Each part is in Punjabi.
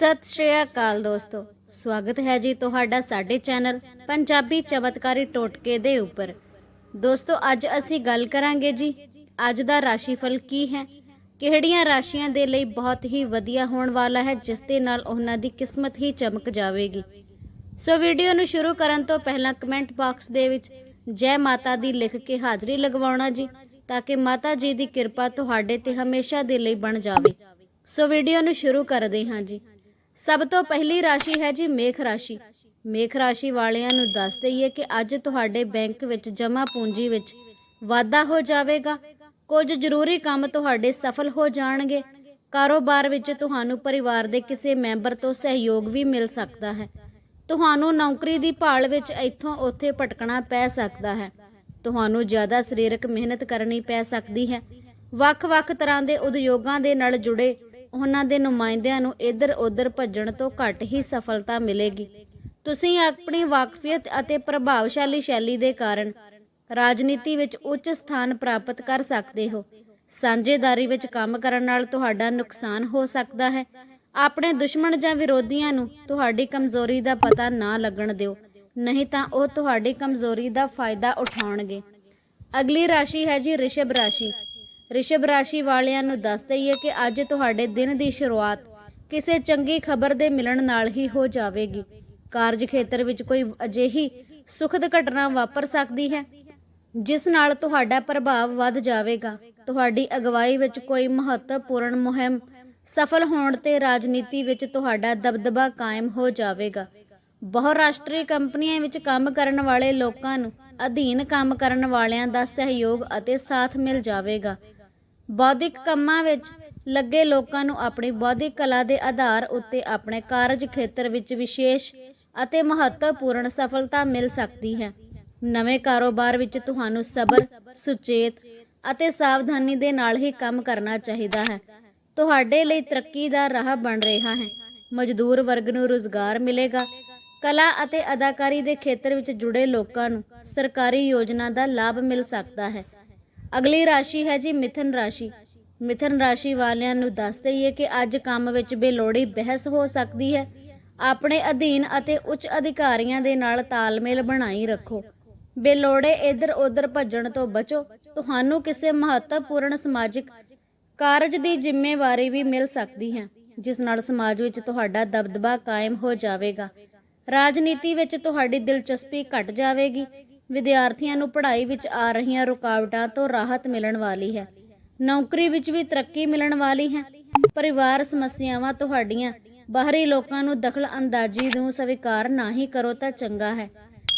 ਸਤਿ ਸ਼੍ਰੀ ਅਕਾਲ ਦੋਸਤੋ। ਸਵਾਗਤ ਹੈ ਜੀ ਤੁਹਾਡਾ ਸਾਡੇ ਚੈਨਲ ਪੰਜਾਬੀ ਚਮਤਕਾਰੀ ਟੋਟਕੇ ਦੇ ਉੱਪਰ। ਦੋਸਤੋ, ਅੱਜ ਅਸੀਂ ਗੱਲ ਕਰਾਂਗੇ ਜੀ, ਅੱਜ ਦਾ ਰਾਸ਼ੀਫਲ ਕੀ ਹੈ? ਕਿਹੜੀਆਂ ਰਾਸ਼ੀਆਂ ਦੇ ਲਈ ਬਹੁਤ ਹੀ ਵਧੀਆ ਹੋਣ ਵਾਲਾ ਹੈ, ਜਿਸ ਦੇ ਨਾਲ ਉਹਨਾਂ ਦੀ ਕਿਸਮਤ ਹੀ ਚਮਕ ਜਾਵੇਗੀ। ਸੋ ਵੀਡੀਓ ਨੂੰ ਸ਼ੁਰੂ ਕਰਨ ਤੋਂ ਪਹਿਲਾਂ ਕਮੈਂਟ ਬਾਕਸ ਦੇ ਵਿੱਚ ਜੈ ਮਾਤਾ ਦੀ ਲਿਖ ਕੇ ਹਾਜ਼ਰੀ ਲਗਵਾਉਣਾ ਜੀ, ਤਾਂ ਕਿ ਮਾਤਾ ਜੀ ਦੀ ਕਿਰਪਾ ਤੁਹਾਡੇ ਤੇ ਹਮੇਸ਼ਾ ਦੇ ਲਈ ਬਣ ਜਾਵੇ। ਸੋ ਵੀਡੀਓ ਨੂੰ ਸ਼ੁਰੂ ਕਰਦੇ ਹਾਂ ਜੀ। ਸਭ ਤੋਂ ਪਹਿਲੀ ਰਾਸ਼ੀ ਹੈ ਜੀ ਮੇਖ ਰਾਸ਼ੀ। ਮੇਖ ਰਾਸ਼ੀ ਵਾਲਿਆਂ ਨੂੰ ਦੱਸ ਦਈਏ ਕਿ ਅੱਜ ਤੁਹਾਡੇ ਬੈਂਕ ਵਿੱਚ ਜਮ੍ਹਾਂ ਪੂੰਜੀ ਵਿੱਚ ਵਾਧਾ ਹੋ ਜਾਵੇਗਾ। ਕੁਝ ਜ਼ਰੂਰੀ ਕੰਮ ਤੁਹਾਡੇ ਸਫਲ ਹੋ ਜਾਣਗੇ। ਕਾਰੋਬਾਰ ਵਿੱਚ ਤੁਹਾਨੂੰ ਪਰਿਵਾਰ ਦੇ ਕਿਸੇ ਮੈਂਬਰ ਤੋਂ ਸਹਿਯੋਗ ਵੀ ਮਿਲ ਸਕਦਾ ਹੈ। ਤੁਹਾਨੂੰ ਨੌਕਰੀ ਦੀ ਭਾਲ ਵਿੱਚ ਇੱਥੋਂ ਉੱਥੇ ਭਟਕਣਾ ਪੈ ਸਕਦਾ ਹੈ। ਤੁਹਾਨੂੰ ਜ਼ਿਆਦਾ ਸਰੀਰਕ ਮਿਹਨਤ ਕਰਨੀ ਪੈ ਸਕਦੀ ਹੈ। ਵੱਖ-ਵੱਖ ਤਰ੍ਹਾਂ ਦੇ ਉਦਯੋਗਾਂ ਦੇ ਨਾਲ ਜੁੜੇ ਉਹਨਾਂ ਦੇ ਨੁਮਾਇੰਦਿਆਂ ਨੂੰ ਇੱਧਰ-ਉੱਧਰ ਭੱਜਣ ਤੋਂ ਘੱਟ ਹੀ ਸਫਲਤਾ ਮਿਲੇਗੀ। ਤੁਸੀਂ ਆਪਣੀ ਵਾਕਫੀਅਤ ਅਤੇ ਪ੍ਰਭਾਵਸ਼ਾਲੀ ਸ਼ੈਲੀ ਦੇ ਕਾਰਨ ਰਾਜਨੀਤੀ ਵਿੱਚ ਉੱਚ ਸਥਾਨ ਪ੍ਰਾਪਤ ਕਰ ਸਕਦੇ ਹੋ। ਸਾਂਝੇਦਾਰੀ ਵਿੱਚ ਕੰਮ ਕਰਨ ਨਾਲ ਤੁਹਾਡਾ ਨੁਕਸਾਨ ਹੋ ਸਕਦਾ ਹੈ। ਆਪਣੇ ਦੁਸ਼ਮਣ ਜਾਂ ਵਿਰੋਧੀਆਂ ਨੂੰ ਤੁਹਾਡੀ ਕਮਜ਼ੋਰੀ ਦਾ ਪਤਾ ਨਾ ਲੱਗਣ ਦਿਓ, ਨਹੀਂ ਤਾਂ ਉਹ ਤੁਹਾਡੀ ਕਮਜ਼ੋਰੀ ਦਾ ਫਾਇਦਾ ਉਠਾਉਣਗੇ। ਅਗਲੀ ਰਾਸ਼ੀ ਹੈ ਜੀ ਰਿਸ਼ਭ ਰਾਸ਼ੀ। ਰਿਸ਼ਭ ਰਾਸ਼ੀ ਵਾਲਿਆਂ ਨੂੰ ਦੱਸ ਦਈਏ ਕਿ ਅੱਜ ਤੁਹਾਡੇ ਦਿਨ ਦੀ ਸ਼ੁਰੂਆਤ ਕਿਸੇ ਚੰਗੀ ਖਬਰ ਦੇ ਮਿਲਣ ਨਾਲ ਹੀ ਹੋ ਜਾਵੇਗੀ। ਕਾਰਜ ਖੇਤਰ ਵਿੱਚ ਕੋਈ ਅਜਿਹੀ ਸੁਖਦ ਘਟਨਾ ਵਾਪਰ ਸਕਦੀ ਹੈ, ਜਿਸ ਨਾਲ ਤੁਹਾਡਾ ਪ੍ਰਭਾਵ ਵੱਧ ਜਾਵੇਗਾ। ਤੁਹਾਡੀ ਅਗਵਾਈ ਵਿੱਚ ਕੋਈ ਮਹੱਤਵਪੂਰਨ ਮੁਹਿੰਮ ਸਫਲ ਹੋਣ ਤੇ ਰਾਜਨੀਤੀ ਵਿੱਚ ਤੁਹਾਡਾ ਦਬਦਬਾ ਕਾਇਮ ਹੋ ਜਾਵੇਗਾ। ਬਹੁਰਾਸ਼ਟਰੀ ਕੰਪਨੀਆਂ ਵਿੱਚ ਕੰਮ ਕਰਨ ਵਾਲੇ ਲੋਕਾਂ ਨੂੰ ਅਧੀਨ ਕੰਮ ਕਰਨ ਵਾਲਿਆਂ ਦਾ ਸਹਿਯੋਗ ਅਤੇ ਸਾਥ ਮਿਲ ਜਾਵੇਗਾ। ਬੌਧਿਕ ਕੰਮਾਂ ਵਿੱਚ ਲੱਗੇ ਲੋਕਾਂ ਨੂੰ ਆਪਣੀ ਬੌਧਿਕ ਕਲਾ ਦੇ ਆਧਾਰ ਉੱਤੇ ਆਪਣੇ ਕਾਰਜ ਖੇਤਰ ਵਿੱਚ ਵਿਸ਼ੇਸ਼ ਅਤੇ ਮਹੱਤਵਪੂਰਨ ਸਫਲਤਾ ਮਿਲ ਸਕਦੀ ਹੈ। ਨਵੇਂ ਕਾਰੋਬਾਰ ਵਿੱਚ ਤੁਹਾਨੂੰ ਸਬਰ, ਸੁਚੇਤ ਅਤੇ ਸਾਵਧਾਨੀ ਦੇ ਨਾਲ ਹੀ ਕੰਮ ਕਰਨਾ ਚਾਹੀਦਾ ਹੈ। ਤੁਹਾਡੇ ਲਈ ਤਰੱਕੀ ਦਾ ਰਾਹ ਬਣ ਰਿਹਾ ਹੈ। ਮਜ਼ਦੂਰ ਵਰਗ ਨੂੰ ਰੋਜ਼ਗਾਰ ਮਿਲੇਗਾ। ਕਲਾ ਅਤੇ ਅਦਾਕਾਰੀ ਦੇ ਖੇਤਰ ਵਿੱਚ ਜੁੜੇ ਲੋਕਾਂ ਨੂੰ ਸਰਕਾਰੀ ਯੋਜਨਾ ਦਾ ਲਾਭ ਮਿਲ ਸਕਦਾ ਹੈ। ਅਗਲੀ ਰਾਸ਼ੀ ਹੈ ਜੀ ਮਿਥਨ ਰਾਸ਼ੀ। ਮਿਥਨ ਰਾਸ਼ੀ ਵਾਲਿਆਂ ਨੂੰ ਦੱਸ ਦਈਏ ਕਿ ਅੱਜ ਕੰਮ ਵਿੱਚ ਬੇਲੋੜੀ ਬਹਿਸ ਹੋ ਸਕਦੀ ਹੈ। ਆਪਣੇ ਅਧੀਨ ਅਤੇ ਉੱਚ ਅਧਿਕਾਰੀਆਂ ਦੇ ਨਾਲ ਤਾਲਮੇਲ ਬਣਾਈ ਰੱਖੋ। ਬੇਲੋੜੇ ਇੱਧਰ ਉੱਧਰ ਭੱਜਣ ਤੋਂ ਬਚੋ। ਤੁਹਾਨੂੰ ਕਿਸੇ ਮਹੱਤਵਪੂਰਨ ਸਮਾਜਿਕ ਕਾਰਜ ਦੀ ਜ਼ਿੰਮੇਵਾਰੀ ਵੀ ਮਿਲ ਸਕਦੀ ਹੈ, ਜਿਸ ਨਾਲ ਸਮਾਜ ਵਿੱਚ ਤੁਹਾਡਾ ਦਬਦਬਾ ਕਾਇਮ ਹੋ ਜਾਵੇਗਾ। ਰਾਜਨੀਤੀ ਵਿੱਚ ਤੁਹਾਡੀ ਦਿਲਚਸਪੀ ਘਟ ਜਾਵੇਗੀ। ਵਿਦਿਆਰਥੀਆਂ ਨੂੰ ਪੜ੍ਹਾਈ ਵਿੱਚ ਆ ਰਹੀਆਂ ਰੁਕਾਵਟਾਂ ਤੋਂ ਰਾਹਤ ਮਿਲਣ ਵਾਲੀ ਹੈ। ਨੌਕਰੀ ਵਿੱਚ ਵੀ ਤਰੱਕੀ ਮਿਲਣ ਵਾਲੀ ਹੈ। ਪਰਿਵਾਰ ਸਮੱਸਿਆਵਾਂ ਤੁਹਾਡੀਆਂ, ਬਾਹਰੀ ਲੋਕਾਂ ਨੂੰ ਦਖਲ ਅੰਦਾਜ਼ੀ ਨੂੰ ਸਵੀਕਾਰ ਨਾ ਹੀ ਕਰੋ ਤਾਂ ਚੰਗਾ ਹੈ।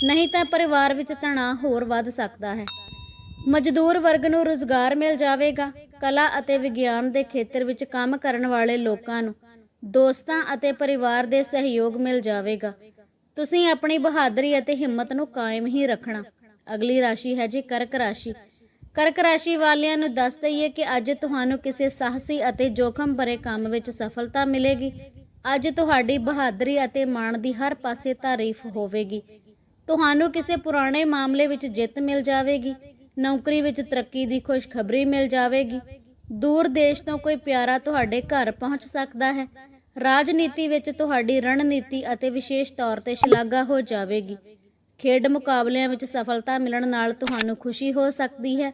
ਨਹੀਂ ਤਾਂ ਪਰਿਵਾਰ ਵਿੱਚ ਤਣਾਅ ਹੋਰ ਵੱਧ ਸਕਦਾ ਹੈ। ਮਜ਼ਦੂਰ ਵਰਗ ਨੂੰ ਰੋਜ਼ਗਾਰ ਮਿਲ ਜਾਵੇਗਾ। ਕਲਾ ਅਤੇ ਵਿਗਿਆਨ ਦੇ ਖੇਤਰ ਵਿੱਚ ਕੰਮ ਕਰਨ ਵਾਲੇ ਲੋਕਾਂ ਨੂੰ ਦੋਸਤਾਂ ਅਤੇ ਪਰਿਵਾਰ ਦੇ ਸਹਿਯੋਗ ਮਿਲ ਜਾਵੇਗਾ। ਤੁਸੀਂ ਆਪਣੀ ਬਹਾਦਰੀ ਅਤੇ ਹਿੰਮਤ ਨੂੰ ਕਾਇਮ ਹੀ ਰੱਖਣਾ। ਅਗਲੀ ਰਾਸ਼ੀ ਹੈ ਜੀ ਕਰਕ ਰਾਸ਼ੀ। ਕਰਕ ਰਾਸ਼ੀ ਵਾਲਿਆਂ ਨੂੰ ਦੱਸ ਦਈਏ ਕਿ ਅੱਜ ਤੁਹਾਨੂੰ ਕਿਸੇ ਸਾਹਸੀ ਅਤੇ ਜੋਖਮ ਭਰੇ ਕੰਮ ਵਿੱਚ ਸਫਲਤਾ ਮਿਲੇਗੀ। ਅੱਜ ਤੁਹਾਡੀ ਬਹਾਦਰੀ ਅਤੇ ਮਾਣ ਦੀ ਹਰ ਪਾਸੇ ਤਾਰੀਫ ਹੋਵੇਗੀ। ਤੁਹਾਨੂੰ ਕਿਸੇ ਪੁਰਾਣੇ ਮਾਮਲੇ ਵਿੱਚ ਜਿੱਤ ਮਿਲ ਜਾਵੇਗੀ। ਨੌਕਰੀ ਵਿੱਚ ਤਰੱਕੀ ਦੀ ਖੁਸ਼ਖਬਰੀ ਮਿਲ ਜਾਵੇਗੀ। ਦੂਰ ਦੇਸ਼ ਤੋਂ ਕੋਈ ਪਿਆਰਾ ਤੁਹਾਡੇ ਘਰ ਪਹੁੰਚ ਸਕਦਾ ਹੈ। ਰਾਜਨੀਤੀ ਵਿੱਚ ਤੁਹਾਡੀ ਰਣਨੀਤੀ ਅਤੇ ਵਿਸ਼ੇਸ਼ ਤੌਰ ਤੇ ਸ਼ਲਾਘਾ ਹੋ ਜਾਵੇਗੀ। ਖੇਡ ਮੁਕਾਬਲਿਆਂ ਵਿੱਚ ਸਫਲਤਾ ਮਿਲਣ ਨਾਲ ਤੁਹਾਨੂੰ ਖੁਸ਼ੀ ਹੋ ਸਕਦੀ ਹੈ।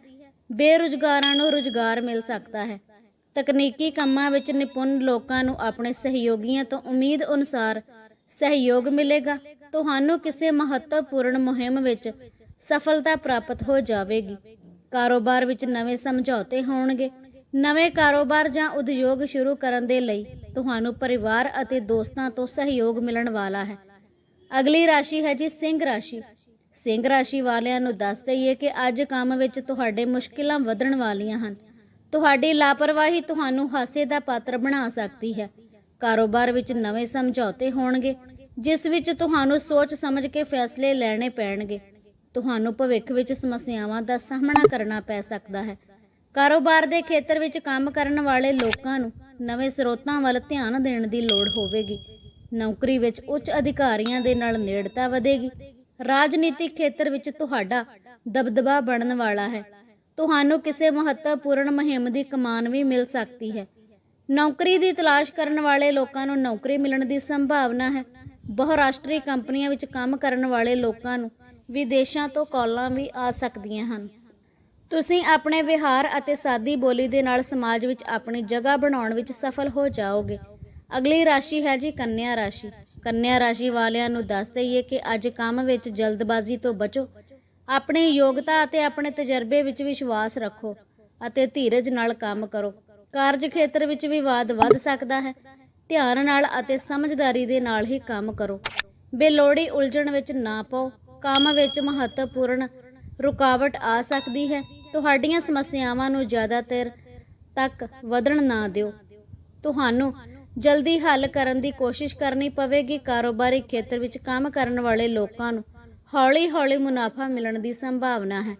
ਬੇਰੁਜ਼ਗਾਰਾਂ ਨੂੰ ਰੁਜ਼ਗਾਰ ਮਿਲ ਸਕਦਾ ਹੈ। ਤਕਨੀਕੀ ਕੰਮਾਂ ਵਿੱਚ ਨਿਪੁੰਨ ਲੋਕਾਂ ਨੂੰ ਆਪਣੇ ਸਹਿਯੋਗੀਆਂ ਤੋਂ ਉਮੀਦ ਅਨੁਸਾਰ ਸਹਿਯੋਗ ਮਿਲੇਗਾ। ਤੁਹਾਨੂੰ ਕਿਸੇ ਮਹੱਤਵਪੂਰਨ ਮੁਹਿੰਮ ਵਿੱਚ ਸਫਲਤਾ ਪ੍ਰਾਪਤ ਹੋ ਜਾਵੇਗੀ। ਕਾਰੋਬਾਰ ਵਿੱਚ ਨਵੇਂ ਸਮਝੌਤੇ ਹੋਣਗੇ। ਨਵੇਂ ਕਾਰੋਬਾਰ ਜਾਂ ਉਦਯੋਗ ਸ਼ੁਰੂ ਕਰਨ ਦੇ ਲਈ ਤੁਹਾਨੂੰ ਪਰਿਵਾਰ ਅਤੇ ਦੋਸਤਾਂ ਤੋਂ ਸਹਿਯੋਗ ਮਿਲਣ ਵਾਲਾ ਹੈ। ਅਗਲੀ ਰਾਸ਼ੀ ਹੈ ਜੀ ਸਿੰਘ ਰਾਸ਼ੀ। ਸਿੰਘ ਰਾਸ਼ੀ ਵਾਲਿਆਂ ਨੂੰ ਦੱਸ ਦਈਏ ਕਿ ਅੱਜ ਕੰਮ ਵਿੱਚ ਤੁਹਾਡੇ ਮੁਸ਼ਕਿਲਾਂ ਵਧਣ ਵਾਲੀਆਂ ਹਨ। ਤੁਹਾਡੀ ਲਾਪਰਵਾਹੀ ਤੁਹਾਨੂੰ ਹਾਸੇ ਦਾ ਪਾਤਰ ਬਣਾ ਸਕਦੀ ਹੈ। ਕਾਰੋਬਾਰ ਵਿੱਚ ਨਵੇਂ ਸਮਝੌਤੇ ਹੋਣਗੇ, ਜਿਸ ਵਿੱਚ ਤੁਹਾਨੂੰ ਸੋਚ ਸਮਝ ਕੇ ਫੈਸਲੇ ਲੈਣੇ ਪੈਣਗੇ। ਤੁਹਾਨੂੰ ਭਵਿੱਖ ਵਿੱਚ ਸਮੱਸਿਆਵਾਂ ਦਾ ਸਾਹਮਣਾ ਕਰਨਾ ਪੈ ਸਕਦਾ ਹੈ। ਕਾਰੋਬਾਰ ਦੇ ਖੇਤਰ ਵਿੱਚ ਕੰਮ ਕਰਨ ਵਾਲੇ ਲੋਕਾਂ ਨੂੰ ਨਵੇਂ ਸਰੋਤਾਂ ਵੱਲ ਧਿਆਨ ਦੇਣ ਦੀ ਲੋੜ ਹੋਵੇਗੀ। ਨੌਕਰੀ ਵਿੱਚ ਉੱਚ ਅਧਿਕਾਰੀਆਂ ਦੇ ਨਾਲ ਨੇੜਤਾ ਵਧੇਗੀ। ਰਾਜਨੀਤਿਕ ਖੇਤਰ ਵਿੱਚ ਤੁਹਾਡਾ ਦਬਦਬਾ ਬਣਨ ਵਾਲਾ ਹੈ। ਤੁਹਾਨੂੰ ਕਿਸੇ ਮਹੱਤਵਪੂਰਨ ਮੁਹਿੰਮ ਦੀ ਕਮਾਨ ਵੀ ਮਿਲ ਸਕਦੀ ਹੈ। ਨੌਕਰੀ ਦੀ ਤਲਾਸ਼ ਕਰਨ ਵਾਲੇ ਲੋਕਾਂ ਨੂੰ ਨੌਕਰੀ ਮਿਲਣ ਦੀ ਸੰਭਾਵਨਾ ਹੈ। ਬਹੁਰਾਸ਼ਟਰੀ ਕੰਪਨੀਆਂ ਵਿੱਚ ਕੰਮ ਕਰਨ ਵਾਲੇ ਲੋਕਾਂ ਨੂੰ ਵਿਦੇਸ਼ਾਂ ਤੋਂ ਕਾਲਾਂ ਵੀ ਆ ਸਕਦੀਆਂ ਹਨ। ਤੁਸੀਂ ਆਪਣੇ ਵਿਹਾਰ ਅਤੇ ਸਾਦੀ ਬੋਲੀ ਦੇ ਨਾਲ ਸਮਾਜ ਵਿੱਚ ਆਪਣੀ ਜਗ੍ਹਾ ਬਣਾਉਣ ਵਿੱਚ ਸਫਲ ਹੋ ਜਾਓਗੇ। ਅਗਲੀ ਰਾਸ਼ੀ ਹੈ ਜੀ ਕੰਨਿਆ ਰਾਸ਼ੀ। ਕੰਨਿਆ ਰਾਸ਼ੀ ਵਾਲਿਆਂ ਨੂੰ ਦੱਸ ਦਈਏ ਕਿ ਅੱਜ ਕੰਮ ਵਿੱਚ ਜਲਦਬਾਜ਼ੀ ਤੋਂ ਬਚੋ। ਆਪਣੀ ਯੋਗਤਾ ਅਤੇ ਆਪਣੇ ਤਜਰਬੇ ਵਿੱਚ ਵਿਸ਼ਵਾਸ ਰੱਖੋ ਅਤੇ ਧੀਰਜ ਨਾਲ ਕੰਮ ਕਰੋ। ਕਾਰਜ ਖੇਤਰ ਵਿੱਚ ਵਿਵਾਦ ਵੱਧ ਸਕਦਾ ਹੈ। ਧਿਆਨ ਨਾਲ ਅਤੇ ਸਮਝਦਾਰੀ ਦੇ ਨਾਲ ਹੀ ਕੰਮ ਕਰੋ। ਬੇਲੋੜੀ ਉਲਝਣ ਵਿੱਚ ਨਾ ਪਾਓ। ਕੰਮ ਵਿੱਚ ਮਹੱਤਵਪੂਰਨ ਰੁਕਾਵਟ ਆ ਸਕਦੀ ਹੈ। ਤੁਹਾਡੀਆਂ ਸਮੱਸਿਆਵਾਂ ਨੂੰ ਜ਼ਿਆਦਾਤਰ ਤੱਕ ਵਧਣ ਨਾ ਦਿਓ। ਤੁਹਾਨੂੰ ਜਲਦੀ ਹੱਲ ਕਰਨ ਦੀ ਕੋਸ਼ਿਸ਼ ਕਰਨੀ ਪਵੇਗੀ। ਕਾਰੋਬਾਰੀ ਖੇਤਰ ਵਿੱਚ ਕੰਮ ਕਰਨ ਵਾਲੇ ਲੋਕਾਂ ਨੂੰ ਹੌਲੀ-ਹੌਲੀ ਮੁਨਾਫਾ ਮਿਲਣ ਦੀ ਸੰਭਾਵਨਾ ਹੈ।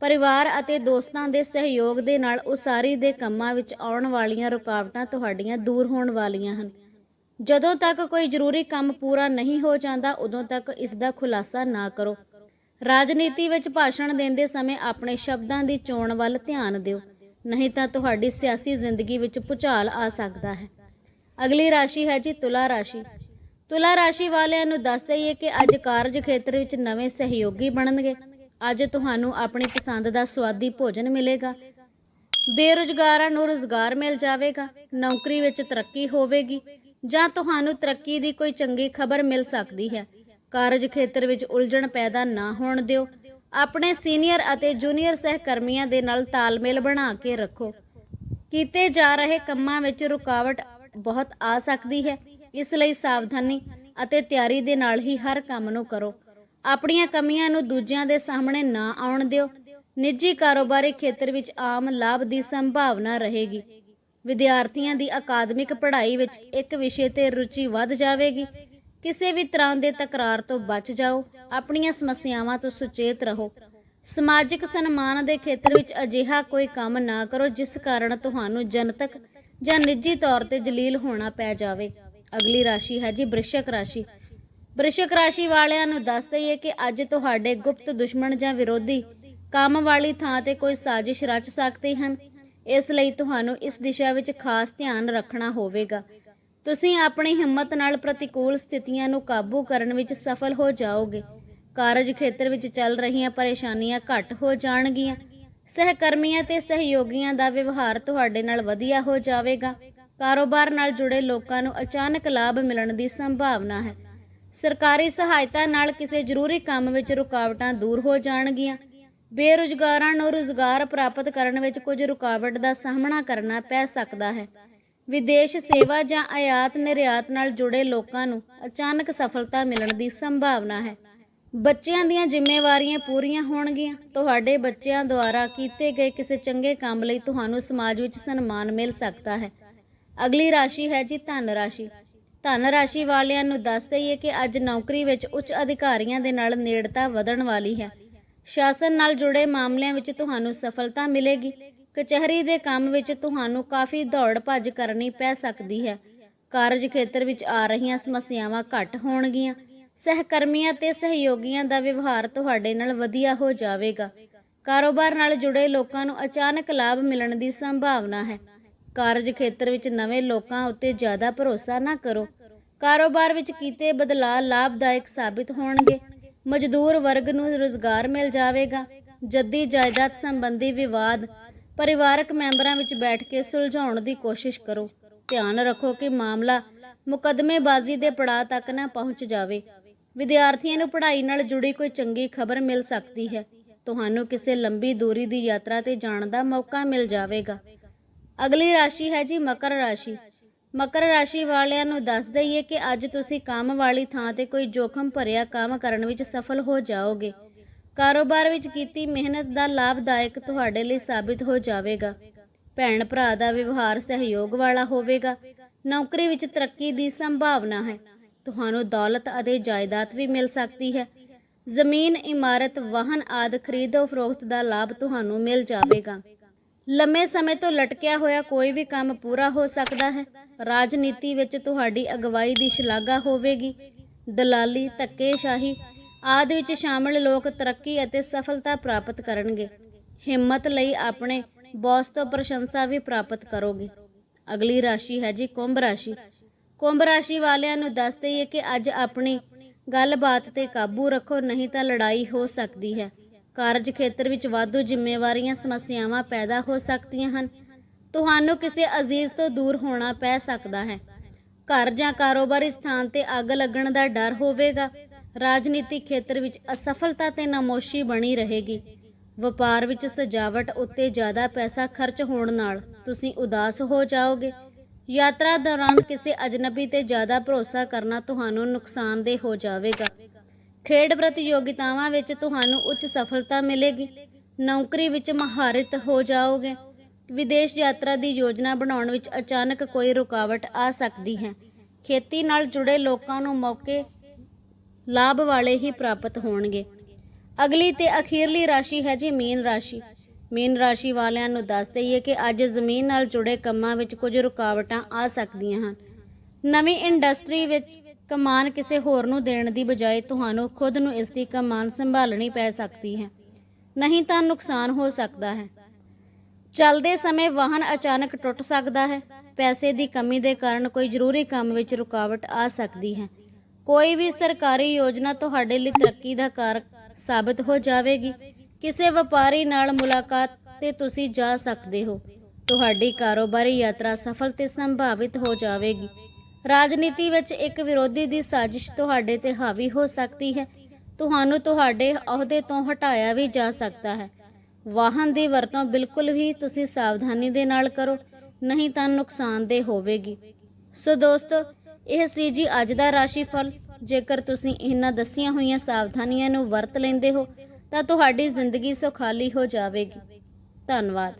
ਪਰਿਵਾਰ ਅਤੇ ਦੋਸਤਾਂ ਦੇ ਸਹਿਯੋਗ ਦੇ ਨਾਲ ਉਸਾਰੀ ਦੇ ਕੰਮਾਂ ਵਿੱਚ ਆਉਣ ਵਾਲੀਆਂ ਰੁਕਾਵਟਾਂ ਤੁਹਾਡੀਆਂ ਦੂਰ ਹੋਣ ਵਾਲੀਆਂ ਹਨ। ਜਦੋਂ ਤੱਕ ਕੋਈ ਜ਼ਰੂਰੀ ਕੰਮ ਪੂਰਾ ਨਹੀਂ ਹੋ ਜਾਂਦਾ, ਉਦੋਂ ਤੱਕ ਇਸ ਦਾ ਖੁਲਾਸਾ ਨਾ ਕਰੋ। ਰਾਜਨੀਤੀ ਵਿੱਚ ਭਾਸ਼ਣ ਦਿੰਦੇ ਸਮੇਂ ਆਪਣੇ ਸ਼ਬਦਾਂ ਦੀ ਚੋਣ ਵੱਲ ਧਿਆਨ ਦਿਓ। ਨਹੀਂ ਤਾਂ ਤੁਹਾਡੀ ਸਿਆਸੀ ਜ਼ਿੰਦਗੀ ਵਿੱਚ ਭੁਚਾਲ ਆ ਸਕਦਾ ਹੈ। ਅਗਲੀ ਰਾਸ਼ੀ ਹੈ ਜੀ ਤੁਲਾ ਰਾਸ਼ੀ। ਤੁਲਾ ਰਾਸ਼ੀ ਵਾਲਿਆਂ ਨੂੰ ਦੱਸ ਦਈਏ ਕਿ ਅੱਜ ਕਾਰਜ ਖੇਤਰ ਵਿੱਚ ਨਵੇਂ ਸਹਿਯੋਗੀ ਬਣਨਗੇ। ਅੱਜ ਤੁਹਾਨੂੰ ਆਪਣੀ ਪਸੰਦ ਦਾ ਸਵਾਦੀ ਭੋਜਨ ਮਿਲੇਗਾ। ਬੇਰੁਜ਼ਗਾਰਾਂ ਨੂੰ ਰੁਜ਼ਗਾਰ ਮਿਲ ਜਾਵੇਗਾ। ਨੌਕਰੀ ਵਿੱਚ ਤਰੱਕੀ ਹੋਵੇਗੀ। ਜਾਂ ਤੁਹਾਨੂੰ ਤਰੱਕੀ ਦੀ ਕੋਈ ਚੰਗੀ ਖਬਰ ਮਿਲ ਸਕਦੀ ਹੈ। ਕਾਰਜ ਖੇਤਰ ਵਿੱਚ ਉਲਝਣ ਪੈਦਾ ਨਾ ਹੋਣ ਦਿਓ। ਆਪਣੇ ਸੀਨੀਅਰ ਅਤੇ ਜੂਨੀਅਰ ਸਹਿਕਰਮੀਆਂ ਦੇ ਨਾਲ ਤਾਲਮੇਲ ਬਣਾ ਕੇ ਰੱਖੋ। ਕੀਤੇ ਜਾ ਰਹੇ ਕੰਮਾਂ ਵਿੱਚ ਰੁਕਾਵਟ ਬਹੁਤ ਆ ਸਕਦੀ ਹੈ। ਇਸ ਲਈ ਸਾਵਧਾਨੀ ਅਤੇ ਤਿਆਰੀ ਦੇ ਨਾਲ ਹੀ ਹਰ ਕੰਮ ਨੂੰ ਕਰੋ। ਆਪਣੀਆਂ ਕਮੀਆਂ ਨੂੰ ਦੂਜਿਆਂ ਦੇ ਸਾਹਮਣੇ ਨਾ ਆਉਣ ਦਿਓ। ਨਿੱਜੀ ਕਾਰੋਬਾਰੀ ਖੇਤਰ ਵਿੱਚ ਆਮ ਲਾਭ ਦੀ ਸੰਭਾਵਨਾ ਰਹੇਗੀ। ਵਿਦਿਆਰਥੀਆਂ ਦੀ ਅਕਾਦਮਿਕ ਪੜ੍ਹਾਈ ਵਿੱਚ ਇੱਕ ਵਿਸ਼ੇ ਤੇ ਰੁਚੀ ਵੱਧ ਜਾਵੇਗੀ। ਕਿਸੇ ਵੀ ਤਰ੍ਹਾਂ ਦੇ ਤਕਰਾਰ ਤੋਂ ਬਚ ਜਾਓ, ਆਪਣੀਆਂ ਸਮੱਸਿਆਵਾਂ ਤੋਂ ਸੁਚੇਤ ਰਹੋ। ਸਮਾਜਿਕ ਸਨਮਾਨ ਦੇ ਖੇਤਰ ਵਿੱਚ ਅਜਿਹਾ ਕੋਈ ਕੰਮ ਨਾ ਕਰੋ, ਜਿਸ ਕਾਰਨ ਤੁਹਾਨੂੰ ਜਨਤਕ ਜਾਂ ਨਿੱਜੀ ਤੌਰ ਤੇ ਜਲੀਲ ਹੋਣਾ ਪੈ ਜਾਵੇ। ਅਗਲੀ ਰਾਸ਼ੀ ਹੈ ਜੀ ਬ੍ਰਿਸ਼ਕ ਰਾਸ਼ੀ। ਬ੍ਰਿਸ਼ਕ ਰਾਸ਼ੀ ਵਾਲਿਆਂ ਨੂੰ ਦੱਸ ਦਈਏ ਕਿ ਅੱਜ ਤੁਹਾਡੇ ਗੁਪਤ ਦੁਸ਼ਮਣ ਜਾਂ ਵਿਰੋਧੀ ਕੰਮ ਵਾਲੀ ਥਾਂ ਤੇ ਕੋਈ ਸਾਜ਼ਿਸ਼ ਰਚ ਸਕਦੇ ਹਨ। ਇਸ ਲਈ ਤੁਹਾਨੂੰ ਇਸ ਦਿਸ਼ਾ ਵਿੱਚ ਖਾਸ ਧਿਆਨ ਰੱਖਣਾ ਹੋਵੇਗਾ। ਤੁਸੀਂ ਆਪਣੀ ਹਿੰਮਤ ਨਾਲ ਪ੍ਰਤੀਕੂਲ ਸਥਿਤੀਆਂ ਨੂੰ ਕਾਬੂ ਕਰਨ ਵਿੱਚ ਸਫਲ ਹੋ ਜਾਓਗੇ। ਕਾਰਜ ਖੇਤਰ ਵਿੱਚ ਚੱਲ ਰਹੀਆਂ ਪਰੇਸ਼ਾਨੀਆਂ ਘੱਟ ਹੋ ਜਾਣਗੀਆਂ। ਸਹਿਕਰਮੀਆਂ ਤੇ ਸਹਿਯੋਗੀਆਂ ਦਾ ਵਿਵਹਾਰ ਤੁਹਾਡੇ ਨਾਲ ਵਧੀਆ ਹੋ ਜਾਵੇਗਾ। ਕਾਰੋਬਾਰ ਨਾਲ ਜੁੜੇ ਲੋਕਾਂ ਨੂੰ ਅਚਾਨਕ ਲਾਭ ਮਿਲਣ ਦੀ ਸੰਭਾਵਨਾ ਹੈ। ਸਰਕਾਰੀ ਸਹਾਇਤਾ ਨਾਲ ਕਿਸੇ ਜ਼ਰੂਰੀ ਕੰਮ ਵਿੱਚ ਰੁਕਾਵਟਾਂ ਦੂਰ ਹੋ ਜਾਣਗੀਆਂ। ਬੇਰੁਜ਼ਗਾਰਾਂ ਨੂੰ ਰੁਜ਼ਗਾਰ ਪ੍ਰਾਪਤ ਕਰਨ ਵਿੱਚ ਕੁਝ ਰੁਕਾਵਟ ਦਾ ਸਾਹਮਣਾ ਕਰਨਾ ਪੈ ਸਕਦਾ ਹੈ। ਵਿਦੇਸ਼ ਸੇਵਾ ਜਾਂ ਆਯਾਤ ਨਿਰਯਾਤ ਨਾਲ ਜੁੜੇ ਲੋਕਾਂ ਨੂੰ ਅਚਾਨਕ ਸਫਲਤਾ ਮਿਲਣ ਦੀ ਸੰਭਾਵਨਾ ਹੈ। ਬੱਚਿਆਂ ਦੀਆਂ ਜ਼ਿੰਮੇਵਾਰੀਆਂ ਪੂਰੀਆਂ ਹੋਣਗੀਆਂ। ਤੁਹਾਡੇ ਬੱਚਿਆਂ ਦੁਆਰਾ ਕੀਤੇ ਗਏ ਕਿਸੇ ਚੰਗੇ ਕੰਮ ਲਈ ਤੁਹਾਨੂੰ ਸਮਾਜ ਵਿੱਚ ਸਨਮਾਨ ਮਿਲ ਸਕਦਾ ਹੈ। ਅਗਲੀ ਰਾਸ਼ੀ ਹੈ ਜੀ ਧਨ ਰਾਸ਼ੀ। ਧਨ ਰਾਸ਼ੀ ਵਾਲਿਆਂ ਨੂੰ ਦੱਸ ਦਈਏ ਕਿ ਅੱਜ ਨੌਕਰੀ ਵਿੱਚ ਉੱਚ ਅਧਿਕਾਰੀਆਂ ਦੇ ਨਾਲ ਨੇੜਤਾ ਵਧਣ ਵਾਲੀ ਹੈ। ਸ਼ਾਸਨ ਨਾਲ ਜੁੜੇ ਮਾਮਲਿਆਂ ਵਿੱਚ ਤੁਹਾਨੂੰ ਸਫਲਤਾ ਮਿਲੇਗੀ। ਕਚਹਿਰੀ ਦੇ ਕੰਮ ਵਿੱਚ ਤੁਹਾਨੂੰ ਕਾਫੀ ਦੌੜ ਭੱਜ ਕਰਨੀ ਪੈ ਸਕਦੀ ਹੈ। ਕਾਰਜ ਖੇਤਰ ਵਿੱਚ ਆ ਰਹੀਆਂ ਸਮੱਸਿਆਵਾਂ ਘੱਟ ਹੋਣਗੀਆਂ। ਸਹਿਕਰਮੀਆਂ ਤੇ ਸਹਿਯੋਗੀਆਂ ਦਾ ਵਿਵਹਾਰ ਤੁਹਾਡੇ ਨਾਲ ਵਧੀਆ ਹੋ ਜਾਵੇਗਾ। ਕਾਰੋਬਾਰ ਨਾਲ ਜੁੜੇ ਲੋਕਾਂ ਨੂੰ ਅਚਾਨਕ ਲਾਭ ਮਿਲਣ ਦੀ ਸੰਭਾਵਨਾ ਹੈ। ਕਾਰਜ ਖੇਤਰ ਵਿੱਚ ਨਵੇਂ ਲੋਕਾਂ ਉੱਤੇ ਜ਼ਿਆਦਾ ਭਰੋਸਾ ਨਾ ਕਰੋ। ਕਾਰੋਬਾਰ ਵਿੱਚ ਕੀਤੇ ਬਦਲਾਅ ਲਾਭਦਾਇਕ ਸਾਬਿਤ ਹੋਣਗੇ। ਮਜ਼ਦੂਰ ਵਰਗ ਨੂੰ ਰੁਜ਼ਗਾਰ ਮਿਲ ਜਾਵੇਗਾ। ਜੱਦੀ ਜਾਇਦਾਦ ਸੰਬੰਧੀ ਵਿਵਾਦ ਪਰਿਵਾਰਕ ਮੈਂਬਰਾਂ ਵਿੱਚ ਬੈਠ ਕੇ ਸੁਲਝਾਉਣ ਦੀ ਕੋਸ਼ਿਸ਼ ਕਰੋ। ਧਿਆਨ ਰੱਖੋ ਕਿ ਮਾਮਲਾ ਮੁਕੱਦਮੇਬਾਜ਼ੀ ਦੇ ਪੜਾਅ ਤੱਕ ਨਾ ਪਹੁੰਚ ਜਾਵੇ। ਵਿਦਿਆਰਥੀਆਂ ਨੂੰ ਪੜ੍ਹਾਈ ਨਾਲ ਜੁੜੀ ਕੋਈ ਚੰਗੀ ਖਬਰ ਮਿਲ ਸਕਦੀ ਹੈ। ਤੁਹਾਨੂੰ ਕਿਸੇ ਲੰਬੀ ਦੂਰੀ ਦੀ ਯਾਤਰਾ ਤੇ ਜਾਣ ਦਾ ਮੌਕਾ ਮਿਲ ਜਾਵੇਗਾ। ਅਗਲੀ ਰਾਸ਼ੀ ਹੈ ਜੀ ਮਕਰ ਰਾਸ਼ੀ। ਮਕਰ ਰਾਸ਼ੀ ਵਾਲਿਆਂ ਨੂੰ ਦੱਸ ਦਈਏ ਕਿ ਅੱਜ ਤੁਸੀਂ ਕੰਮ ਵਾਲੀ ਥਾਂ ਤੇ ਕੋਈ ਜੋਖਮ ਭਰਿਆ ਕੰਮ ਕਰਨ ਵਿੱਚ ਸਫਲ ਹੋ ਜਾਓਗੇ। ਕਾਰੋਬਾਰ ਵਿੱਚ ਕੀਤੀ ਮਿਹਨਤ ਦਾ ਲਾਭਦਾਇਕ ਤੁਹਾਡੇ ਲਈ ਸਾਬਿਤ ਹੋ ਜਾਵੇਗਾ। ਭੈਣ ਭਰਾ ਦਾ ਵਿਵਹਾਰ ਸਹਿਯੋਗ ਵਾਲਾ ਹੋਵੇਗਾ। ਨੌਕਰੀ ਵਿੱਚ ਤਰੱਕੀ ਦੀ ਸੰਭਾਵਨਾ ਹੈ। ਤੁਹਾਨੂੰ ਦੌਲਤ ਅਤੇ ਜਾਇਦਾਦ ਵੀ ਮਿਲ ਸਕਦੀ ਹੈ। ਜ਼ਮੀਨ, ਇਮਾਰਤ, ਵਾਹਨ ਆਦਿ ਖਰੀਦੋ ਫਰੋਖਤ ਦਾ ਲਾਭ ਤੁਹਾਨੂੰ ਮਿਲ ਜਾਵੇਗਾ। ਲੰਮੇ ਸਮੇਂ ਤੋਂ ਲਟਕਿਆ ਹੋਇਆ ਕੋਈ ਵੀ ਕੰਮ ਪੂਰਾ ਹੋ ਸਕਦਾ ਹੈ। ਰਾਜਨੀਤੀ ਵਿੱਚ ਤੁਹਾਡੀ ਅਗਵਾਈ ਦੀ ਸ਼ਲਾਘਾ ਹੋਵੇਗੀ। ਦਲਾਲੀ, ਧੱਕੇਸ਼ਾਹੀ ਆਦਿ ਵਿੱਚ ਸ਼ਾਮਲ ਲੋਕ ਤਰੱਕੀ ਅਤੇ ਸਫਲਤਾ ਪ੍ਰਾਪਤ ਕਰਨਗੇ। ਹਿੰਮਤ ਲਈ ਆਪਣੇ ਬੌਸ ਤੋਂ ਪ੍ਰਸ਼ੰਸਾ ਵੀ ਪ੍ਰਾਪਤ ਕਰੋਗੇ। ਅਗਲੀ ਰਾਸ਼ੀ ਹੈ ਜੀ ਕੁੰਭ ਰਾਸ਼ੀ। ਕੁੰਭ ਰਾਸ਼ੀ ਵਾਲਿਆਂ ਨੂੰ ਦੱਸ ਦਈਏ ਕਿ ਅੱਜ ਆਪਣੀ ਗੱਲਬਾਤ ਤੇ ਕਾਬੂ ਰੱਖੋ, ਨਹੀਂ ਤਾਂ ਲੜਾਈ ਹੋ ਸਕਦੀ ਹੈ। ਕਾਰਜ ਖੇਤਰ ਵਿੱਚ ਵਾਧੂ ਜ਼ਿੰਮੇਵਾਰੀਆਂ, ਸਮੱਸਿਆਵਾਂ ਪੈਦਾ ਹੋ ਸਕਦੀਆਂ ਹਨ। ਤੁਹਾਨੂੰ ਕਿਸੇ ਅਜ਼ੀਜ਼ ਤੋਂ ਦੂਰ ਹੋਣਾ ਪੈ ਸਕਦਾ ਹੈ। ਘਰ ਜਾਂ ਕਾਰੋਬਾਰੀ ਸਥਾਨ ਤੇ ਅੱਗ ਲੱਗਣ ਦਾ ਡਰ ਹੋਵੇਗਾ। ਰਾਜਨੀਤਿਕ ਖੇਤਰ ਵਿੱਚ ਅਸਫਲਤਾ ਤੇ ਨਾਮੋਸ਼ੀ ਬਣੀ ਰਹੇਗੀ। ਵਪਾਰ ਵਿੱਚ ਸਜਾਵਟ ਉੱਤੇ ਜ਼ਿਆਦਾ ਪੈਸਾ ਖਰਚ ਹੋਣ ਨਾਲ ਤੁਸੀਂ ਉਦਾਸ ਹੋ ਜਾਓਗੇ। ਯਾਤਰਾ ਦੌਰਾਨ ਕਿਸੇ ਅਜਨਬੀ ਤੇ ਜ਼ਿਆਦਾ ਭਰੋਸਾ ਕਰਨਾ ਤੁਹਾਨੂੰ ਨੁਕਸਾਨਦੇਹ ਹੋ ਜਾਵੇਗਾ। ਖੇਡ ਪ੍ਰਤੀਯੋਗਿਤਾਵਾਂ ਵਿੱਚ ਤੁਹਾਨੂੰ ਉੱਚ ਸਫਲਤਾ ਮਿਲੇਗੀ। ਨੌਕਰੀ ਵਿੱਚ ਮਹਾਰਤ ਹੋ ਜਾਓਗੇ। ਵਿਦੇਸ਼ ਯਾਤਰਾ ਦੀ ਯੋਜਨਾ ਬਣਾਉਣ ਵਿੱਚ ਅਚਾਨਕ ਕੋਈ ਰੁਕਾਵਟ ਆ ਸਕਦੀ ਹੈ। ਖੇਤੀ ਨਾਲ ਜੁੜੇ ਲੋਕਾਂ ਨੂੰ ਮੌਕੇ ਲਾਭ ਵਾਲੇ ਹੀ ਪ੍ਰਾਪਤ ਹੋਣਗੇ। ਅਗਲੀ ਤੇ ਅਖੀਰਲੀ ਰਾਸ਼ੀ ਹੈ ਜੀ ਮੀਨ ਰਾਸ਼ੀ। ਮੀਨ ਰਾਸ਼ੀ ਵਾਲਿਆਂ ਨੂੰ ਦੱਸ ਦਈਏ ਕਿ ਅੱਜ ਜ਼ਮੀਨ ਨਾਲ ਜੁੜੇ ਕੰਮਾਂ ਵਿੱਚ ਕੁਝ ਰੁਕਾਵਟਾਂ ਆ ਸਕਦੀਆਂ ਹਨ। ਨਵੀਂ ਇੰਡਸਟਰੀ ਵਿੱਚ ਕਮਾਨ ਕਿਸੇ ਹੋਰ ਨੂੰ ਦੇਣ ਦੀ ਬਜਾਏ ਤੁਹਾਨੂੰ ਖੁਦ ਨੂੰ ਇਸ ਦੀ ਕਮਾਨ ਸੰਭਾਲਣੀ ਪੈ ਸਕਦੀ ਹੈ। ਨਹੀਂ ਤਾਂ ਨੁਕਸਾਨ ਹੋ ਸਕਦਾ ਹੈ। ਚੱਲਦੇ ਸਮੇਂ ਵਾਹਨ ਅਚਾਨਕ ਟੁੱਟ ਸਕਦਾ ਹੈ। ਪੈਸੇ ਦੀ ਕਮੀ ਦੇ ਕਾਰਨ ਕੋਈ ਜ਼ਰੂਰੀ ਕੰਮ ਵਿੱਚ ਰੁਕਾਵਟ ਆ ਸਕਦੀ ਹੈ। ਕੋਈ ਵੀ ਸਰਕਾਰੀ ਯੋਜਨਾ ਤੁਹਾਡੇ ਲਈ ਤਰੱਕੀ ਦਾ ਕਾਰਕ ਸਾਬਤ ਹੋ ਜਾਵੇਗੀ। ਕਿਸੇ ਵਪਾਰੀ ਨਾਲ ਮੁਲਾਕਾਤ ਤੇ ਤੁਸੀਂ ਜਾ ਸਕਦੇ ਹੋ। ਤੁਹਾਡੀ ਕਾਰੋਬਾਰੀ ਯਾਤਰਾ ਸਫਲ ਤੇ ਸੰਭਾਵਿਤ ਹੋ ਜਾਵੇਗੀ। ਰਾਜਨੀਤੀ ਵਿੱਚ ਇੱਕ ਵਿਰੋਧੀ ਦੀ ਸਾਜ਼ਿਸ਼ ਤੁਹਾਡੇ ਤੇ ਹਾਵੀ ਹੋ ਸਕਦੀ ਹੈ। ਤੁਹਾਨੂੰ ਤੁਹਾਡੇ ਅਹੁਦੇ ਤੋਂ ਹਟਾਇਆ ਵੀ ਜਾ ਸਕਦਾ ਹੈ। ਵਾਹਨ ਦੀ ਵਰਤੋਂ ਬਿਲਕੁਲ ਵੀ ਤੁਸੀਂ ਸਾਵਧਾਨੀ ਦੇ ਨਾਲ ਕਰੋ, ਨਹੀਂ ਤਾਂ ਨੁਕਸਾਨਦੇਹ ਹੋਵੇਗੀ। ਸੋ ਦੋਸਤੋ, ਇਹ ਸੀ ਜੀ ਅੱਜ ਦਾ ਰਾਸ਼ੀਫਲ ਜੇਕਰ ਤੁਸੀਂ ਇਹਨਾਂ ਦੱਸੀਆਂ ਹੋਈਆਂ ਸਾਵਧਾਨੀਆਂ ਨੂੰ ਵਰਤ ਲੈਂਦੇ ਹੋ, ਤਾਂ ਤੁਹਾਡੀ ਜ਼ਿੰਦਗੀ ਸੁਖਾਲੀ ਹੋ ਜਾਵੇਗੀ। ਧੰਨਵਾਦ।